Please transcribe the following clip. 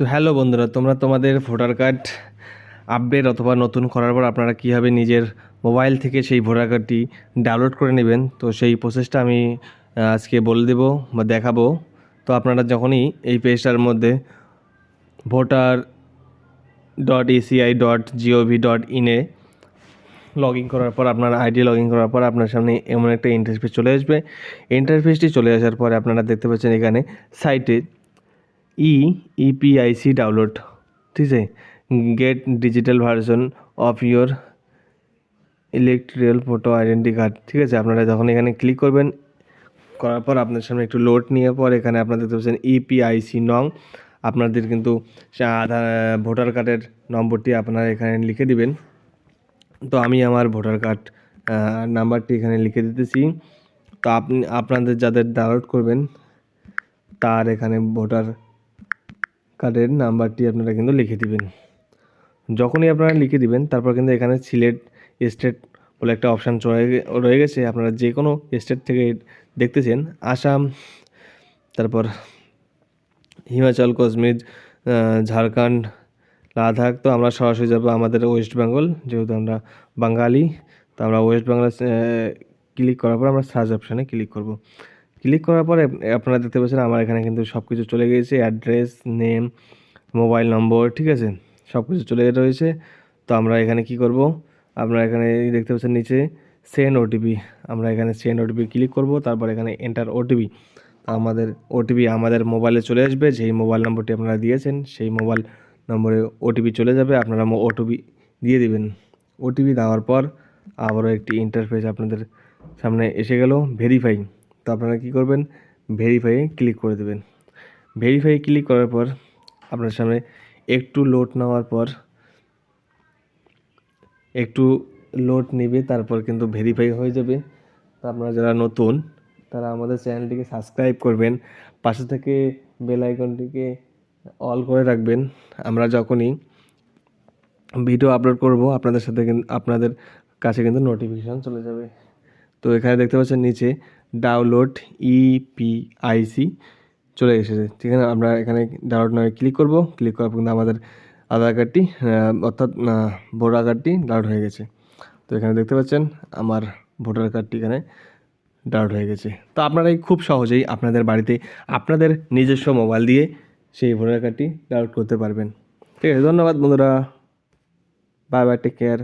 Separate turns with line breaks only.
তো হ্যালো বন্ধুরা, তোমরা তোমাদের ভোটার কার্ড আপডেট অথবা নতুন করার পর আপনারা কীভাবে নিজের মোবাইল থেকে সেই ভোটার কার্ডটি ডাউনলোড করে নেবেন? তো সেই প্রসেসটা আমি আজকে বলে দেবো বা দেখাবো। তো আপনারা যখনই এই পেজটার মধ্যে voter dot ECI dot GOV dot ইনে লগ ইন করার পর, আপনার আইডি লগ ইন করার পর আপনার সামনে এমন একটা ইন্টারফেস চলে আসবে। ইন্টারফেসটি চলে আসার পরে আপনারা দেখতে পাচ্ছেন এখানে সাইটে ই ইপিআইসি ডাউনলোড ঠিক আছে? Get digital version of your electoral photo identity card ঠিক আছে? আপনারা যখন এখানে ক্লিক করবেন, করার পর আপনার সামনে একটু লোড নিয়ে পর এখানে আপনারা দেখতে পাচ্ছেন ইপিআইসি নং। আপনাদের কিন্তু আধার ভোটার কার্ডের নম্বরটি আপনারা এখানে লিখে দিবেন। তো আমি আমার ভোটার কার্ড নাম্বারটি এখানে লিখে দিতেছি। তো আপনি, আপনাদের যাদের ডাউনলোড করবেন, তার এখানে ভোটার কার্ডের নাম্বারটি আপনারা কিন্তু লিখে দিবেন। যখনই আপনারা লিখে দিবেন, তারপর কিন্তু এখানে সিলেট স্টেট বলে একটা অপশান রয়ে গেছে। আপনারা যে কোনো স্টেট থেকে দেখতেছেন আসাম তারপর হিমাচল কাশ্মীর ঝাড়খণ্ড লাদাখ তো আমরা সরাসরি যাব আমাদের ওয়েস্ট বেঙ্গল যেহেতু আমরা বাঙালি, তো আমরা ওয়েস্ট বেঙ্গল ক্লিক করার পর আমরা সার্চ অপশানে ক্লিক করব। ক্লিক করার পরে আপনারা দেখতে পাচ্ছেন আমার এখানে কিন্তু সব কিছু চলে গিয়েছে। অ্যাড্রেস, নেম, মোবাইল নম্বর, ঠিক আছে? সব কিছু চলে রয়েছে। তো আমরা এখানে কি করব? আপনারা এখানে দেখতে পাচ্ছেন নিচে সেন্ড ওটিপি। আমরা এখানে সেন্ড ওটিপি ক্লিক করব, তারপর এখানে এন্টার ওটিপি। আমাদের ওটিপি আমাদের মোবাইলে চলে আসবে। যেই মোবাইল নম্বরটি আপনারা দিয়েছেন, সেই মোবাইল নম্বরে ওটিপি চলে যাবে। আপনারা ওটিপি দিয়ে দিবেন। ওটিপি দেওয়ার পর আবারও একটি ইন্টারফেস আপনাদের সামনে এসে গেল ভেরিফাই তো আপনারা কী করবেন? ভেরিফাইয়ে ক্লিক করে দেবেন। ভেরিফাই ক্লিক করার পর আপনার সামনে একটু লোড নেওয়ার পর একটু লোড নেবে, তারপর কিন্তু ভেরিফাই হয়ে যাবে। তো আপনারা যারা নতুন, তারা আমাদের চ্যানেলটিকে সাবস্ক্রাইব করবেন। পাশে থেকে বেল আইকনটিকে অল করে রাখবেন। আমরা যখনই ভিডিও আপলোড করব, আপনাদের সাথে আপনাদের কাছে কিন্তু নোটিফিকেশান চলে যাবে। তো এখানে দেখতে পাচ্ছেন নিচে ডাউনলোড ইপিআইসি চলে এসেছে। ঠিক আছে, আমরা এখানে ডাউনলোড নয় ক্লিক করব। ক্লিক করার পর আমাদের আধার কার্ডটি অর্থাৎ ভোটার কার্ডটি ডাউনলোড হয়ে গেছে। তো এখানে দেখতে পাচ্ছেন আমার ভোটার কার্ডটি এখানে ডাউনলোড হয়ে গেছে। তো আপনারা এই খুব সহজেই আপনাদের বাড়িতে আপনাদের নিজস্ব মোবাইল দিয়ে সেই ভোটার কার্ডটি ডাউনলোড করতে পারবেন। ঠিক আছে, ধন্যবাদ বন্ধুরা। Bye bye take care